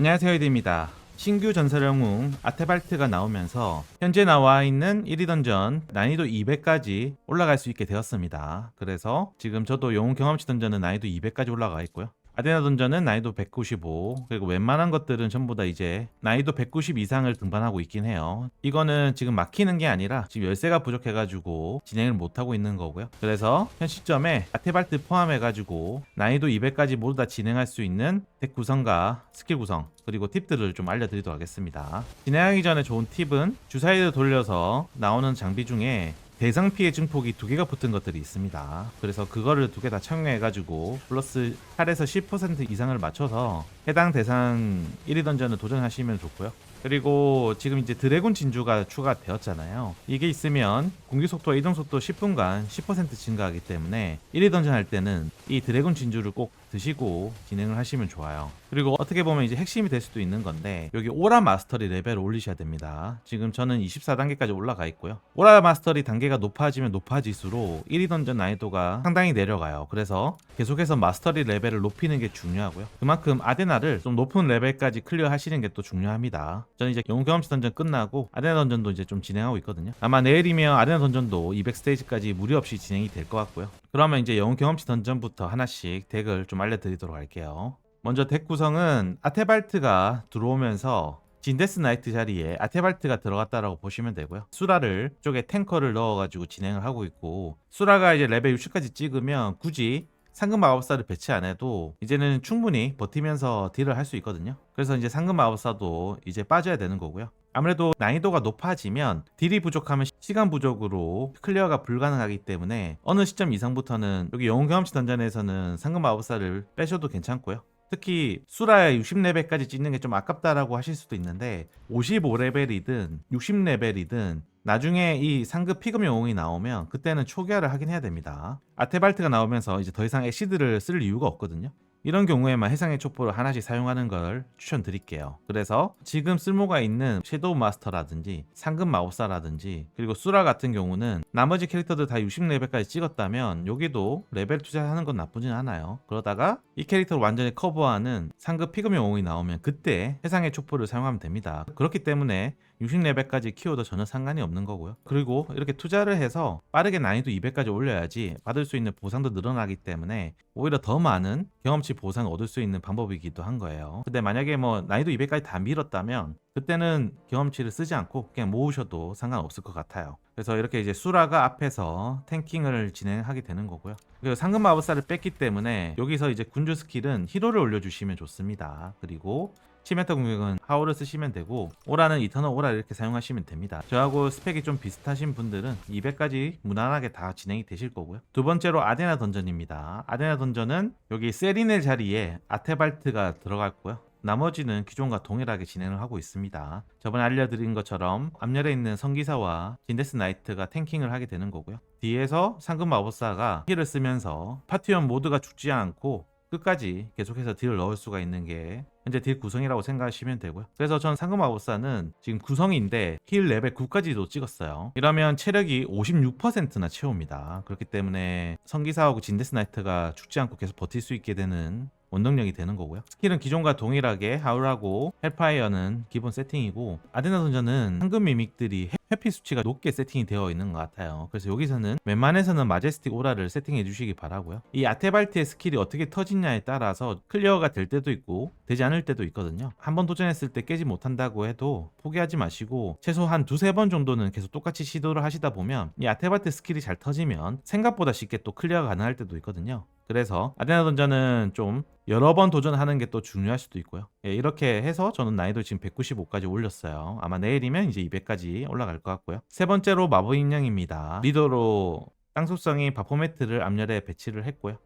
안녕하세요 이드입니다. 신규 전설 영웅 아테발트가 나오면서 현재 나와 있는 1위 던전 난이도 200까지 올라갈 수 있게 되었습니다. 그래서 지금 저도 영웅 경험치 던전은 난이도 200까지 올라가 있고요. 아데나 던전은 난이도 195 그리고 웬만한 것들은 전부 다 이제 난이도 190 이상을 등반하고 있긴 해요. 이거는 지금 막히는 게 아니라 지금 열쇠가 부족해가지고 진행을 못하고 있는 거고요. 그래서 현 시점에 아테발트 포함해가지고 난이도 200까지 모두 다 진행할 수 있는 덱 구성과 스킬 구성 그리고 팁들을 좀 알려드리도록 하겠습니다. 진행하기 전에 좋은 팁은 주사위를 돌려서 나오는 장비 중에 대상 피해 증폭이 두 개가 붙은 것들이 있습니다. 그래서 그거를 두 개 다 착용해가지고 플러스 8에서 10% 이상을 맞춰서 해당 대상 1위 던전을 도전하시면 좋고요. 그리고 지금 이제 드래곤 진주가 추가되었잖아요. 이게 있으면 공기 속도와 이동 속도 10분간 10% 증가하기 때문에 1위 던전 할 때는 이 드래곤 진주를 꼭 드시고 진행을 하시면 좋아요. 그리고 어떻게 보면 이제 핵심이 될 수도 있는 건데 여기 오라 마스터리 레벨을 올리셔야 됩니다. 지금 저는 24단계까지 올라가 있고요. 오라 마스터리 단계가 높아지면 높아질수록 1위 던전 난이도가 상당히 내려가요. 그래서 계속해서 마스터리 레벨을 높이는 게 중요하고요. 그만큼 아데나를 좀 높은 레벨까지 클리어 하시는 게 또 중요합니다. 저는 이제 영웅 경험치 던전 끝나고 아데나 던전도 이제 좀 진행하고 있거든요. 아마 내일이면 아데나 던전도 200스테이지까지 무리 없이 진행이 될 것 같고요. 그러면 이제 영웅 경험치 던전부터 하나씩 덱을 좀 알려드리도록 할게요. 먼저 덱 구성은 아테발트가 들어오면서 진데스 나이트 자리에 아테발트가 들어갔다라고 보시면 되고요. 수라를 쪽에 탱커를 넣어가지고 진행을 하고 있고 수라가 이제 레벨 60까지 찍으면 굳이 상금 마법사를 배치 안 해도 이제는 충분히 버티면서 딜을 할 수 있거든요. 그래서 이제 상금 마법사도 이제 빠져야 되는 거고요. 아무래도 난이도가 높아지면 딜이 부족하면 시간 부족으로 클리어가 불가능하기 때문에 어느 시점 이상부터는 여기 영웅 경험치 던전에서는 상금 마법사를 빼셔도 괜찮고요. 특히 수라의 60레벨까지 찍는 게 좀 아깝다라고 하실 수도 있는데 55레벨이든 60레벨이든 나중에 이 상급 피금 영웅이 나오면 그때는 초기화를 하긴 해야 됩니다. 아테발트가 나오면서 이제 더 이상 애시드를 쓸 이유가 없거든요. 이런 경우에만 해상의 촉보를 하나씩 사용하는 걸 추천드릴게요. 그래서 지금 쓸모가 있는 섀도우 마스터라든지 상급 마법사라든지 그리고 수라 같은 경우는 나머지 캐릭터들 다 60레벨까지 찍었다면 여기도 레벨 투자하는 건 나쁘진 않아요. 그러다가 이 캐릭터를 완전히 커버하는 상급 피금 영웅이 나오면 그때 해상의 촉보를 사용하면 됩니다. 그렇기 때문에 60레벨까지 키워도 전혀 상관이 없는 거고요. 그리고 이렇게 투자를 해서 빠르게 난이도 200까지 올려야지 받을 수 있는 보상도 늘어나기 때문에 오히려 더 많은 경험치 보상을 얻을 수 있는 방법이기도 한 거예요. 근데 만약에 뭐 난이도 200까지 다 밀었다면 그때는 경험치를 쓰지 않고 그냥 모으셔도 상관없을 것 같아요. 그래서 이렇게 이제 수라가 앞에서 탱킹을 진행하게 되는 거고요. 그리고 상금 마법사를 뺐기 때문에 여기서 이제 군주 스킬은 히로를 올려주시면 좋습니다. 그리고 치메타 공격은 하울을 쓰시면 되고 오라는 이터널 오라 이렇게 사용하시면 됩니다. 저하고 스펙이 좀 비슷하신 분들은 200까지 무난하게 다 진행이 되실 거고요. 두 번째로 아데나 던전입니다. 아데나 던전은 여기 세리넬 자리에 아테발트가 들어갔고요. 나머지는 기존과 동일하게 진행을 하고 있습니다. 저번에 알려드린 것처럼 앞열에 있는 성기사와 진데스 나이트가 탱킹을 하게 되는 거고요. 뒤에서 상금 마법사가 힐을 쓰면서 파티원 모두가 죽지 않고 끝까지 계속해서 딜을 넣을 수가 있는 게 현재 딜 구성이라고 생각하시면 되고요. 그래서 전 상금 마법사는 지금 구성인데 힐 레벨 9까지도 찍었어요. 이러면 체력이 56%나 채웁니다. 그렇기 때문에 성기사하고 진데스 나이트가 죽지 않고 계속 버틸 수 있게 되는 원동력이 되는 거고요. 스킬은 기존과 동일하게 하울하고 헬파이어는 기본 세팅이고 아데나 던전은 황금 미믹들이 회피 수치가 높게 세팅이 되어 있는 것 같아요. 그래서 여기서는 웬만해서는 마제스틱 오라를 세팅해 주시기 바라고요. 이 아테발트의 스킬이 어떻게 터지냐에 따라서 클리어가 될 때도 있고 되지 않을 때도 있거든요. 한 번 도전했을 때 깨지 못한다고 해도 포기하지 마시고 최소 한 두세 번 정도는 계속 똑같이 시도를 하시다 보면 이 아테발트 스킬이 잘 터지면 생각보다 쉽게 또 클리어가 가능할 때도 있거든요. 그래서 아데나 던전은 좀 여러 번 도전하는 게 또 중요할 수도 있고요. 예, 이렇게 해서 저는 난이도 지금 195까지 올렸어요. 아마 내일이면 이제 200까지 올라갈 것 같고요. 세 번째로 마법 인형입니다. 리더로 땅속성이 바포매트를 앞열에 배치를 했고요.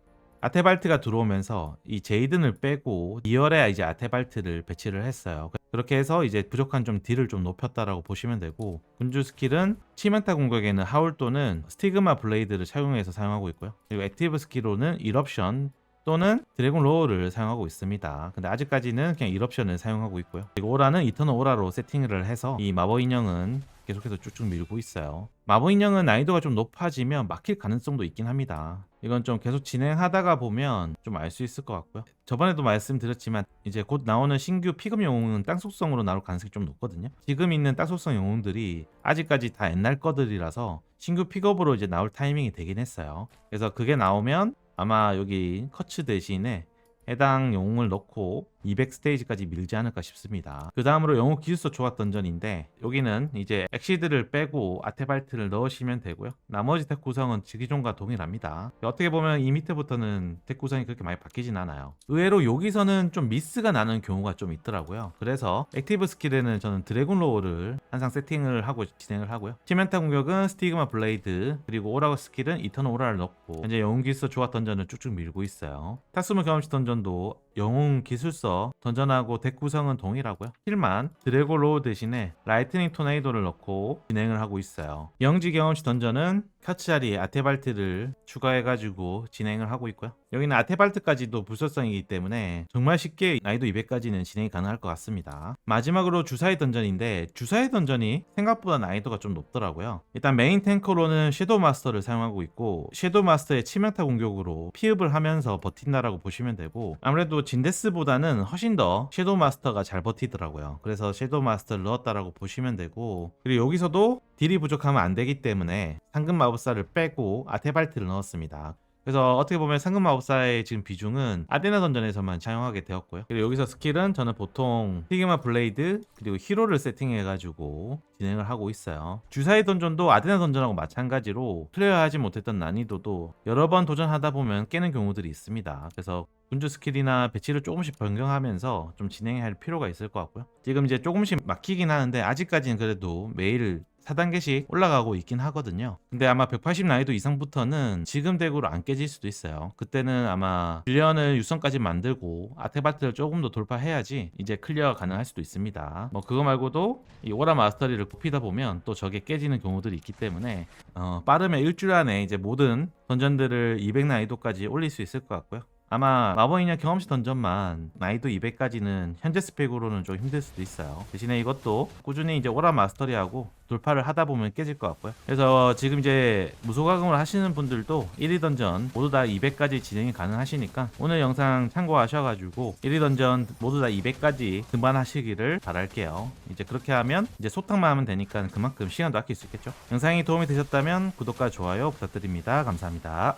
아테발트가 들어오면서 이 제이든을 빼고 2열에 이제 아테발트를 배치를 했어요. 그렇게 해서 이제 부족한 좀 딜을 좀 높였다라고 보시면 되고 군주 스킬은 치명타 공격에는 하울 또는 스티그마 블레이드를 착용해서 사용하고 있고요. 그리고 액티브 스킬로는 일옵션 또는 드래곤 로어를 사용하고 있습니다. 근데 아직까지는 그냥 일옵션을 사용하고 있고요. 그리고 오라는 이터널 오라로 세팅을 해서 이 마법 인형은 계속해서 쭉쭉 밀고 있어요. 마법 인형은 난이도가 좀 높아지면 막힐 가능성도 있긴 합니다. 이건 좀 계속 진행하다가 보면 좀 알 수 있을 것 같고요. 저번에도 말씀드렸지만 이제 곧 나오는 신규 피금 영웅은 땅 속성으로 나올 가능성이 좀 높거든요. 지금 있는 땅 속성 영웅들이 아직까지 다 옛날 거들이라서 신규 픽업으로 이제 나올 타이밍이 되긴 했어요. 그래서 그게 나오면 아마 여기 커츠 대신에 해당 영웅을 넣고 200 스테이지까지 밀지 않을까 싶습니다. 그 다음으로 영웅 기술서 조합 던전인데 여기는 이제 엑시드를 빼고 아테발트를 넣으시면 되고요. 나머지 덱 구성은 기존과 동일합니다. 어떻게 보면 이 밑에부터는 덱 구성이 그렇게 많이 바뀌진 않아요. 의외로 여기서는 좀 미스가 나는 경우가 좀 있더라고요. 그래서 액티브 스킬에는 저는 드래곤 로어를 항상 세팅을 하고 진행을 하고요. 치멘타 공격은 스티그마 블레이드 그리고 오라고 스킬은 이터널 오라를 넣고 현재 영웅 기술서 조합 던전을 쭉쭉 밀고 있어요. 타스무 경험치 던전도 영웅 기술서 던전하고 덱 구성은 동일하고요. 힐만 드래곤 로우 대신에 라이트닝 토네이도를 넣고 진행을 하고 있어요. 영지 경험치 던전은 카츠아리 아테발트를 추가해가지고 진행을 하고 있고요. 여기는 아테발트까지도 불설성이기 때문에 정말 쉽게 난이도 200까지는 진행이 가능할 것 같습니다. 마지막으로 주사위 던전인데 주사위 던전이 생각보다 난이도가 좀 높더라고요. 일단 메인 탱커로는 섀도우 마스터를 사용하고 있고 섀도우 마스터의 치명타 공격으로 피흡을 하면서 버틴다라고 보시면 되고 아무래도 진데스보다는 훨씬 더 섀도우 마스터가 잘 버티더라고요. 그래서 섀도우 마스터를 넣었다라고 보시면 되고 그리고 여기서도 딜이 부족하면 안 되기 때문에 상금 마법사를 빼고 아테발트를 넣었습니다. 그래서 어떻게 보면 상금 마법사의 지금 비중은 아데나 던전에서만 사용하게 되었고요. 그리고 여기서 스킬은 저는 보통 피그마 블레이드 그리고 히로를 세팅해가지고 진행을 하고 있어요. 주사위 던전도 아데나 던전하고 마찬가지로 클리어하지 못했던 난이도도 여러 번 도전하다 보면 깨는 경우들이 있습니다. 그래서 군주 스킬이나 배치를 조금씩 변경하면서 좀 진행해야 할 필요가 있을 것 같고요. 지금 이제 조금씩 막히긴 하는데 아직까지는 그래도 매일 4단계씩 올라가고 있긴 하거든요. 근데 아마 180 난이도 이상부터는 지금 덱으로 안 깨질 수도 있어요. 그때는 아마 빌리언을 유성까지 만들고 아테바트를 조금 더 돌파해야지 이제 클리어 가능할 수도 있습니다. 뭐 그거 말고도 이 오라 마스터리를 굽히다 보면 또 저게 깨지는 경우들이 있기 때문에 어, 빠르면 일주일 안에 이제 모든 던전들을 200 난이도까지 올릴 수 있을 것 같고요. 아마 마법인형 경험치 던전만 난이도 200까지는 현재 스펙으로는 좀 힘들 수도 있어요. 대신에 이것도 꾸준히 이제 오라 마스터리하고 돌파를 하다 보면 깨질 것 같고요. 그래서 지금 이제 무소가금을 하시는 분들도 1위 던전 모두 다 200까지 진행이 가능하시니까 오늘 영상 참고하셔가지고 1위 던전 모두 다 200까지 등반하시기를 바랄게요. 이제 그렇게 하면 이제 소탕만 하면 되니까 그만큼 시간도 아낄 수 있겠죠. 영상이 도움이 되셨다면 구독과 좋아요 부탁드립니다. 감사합니다.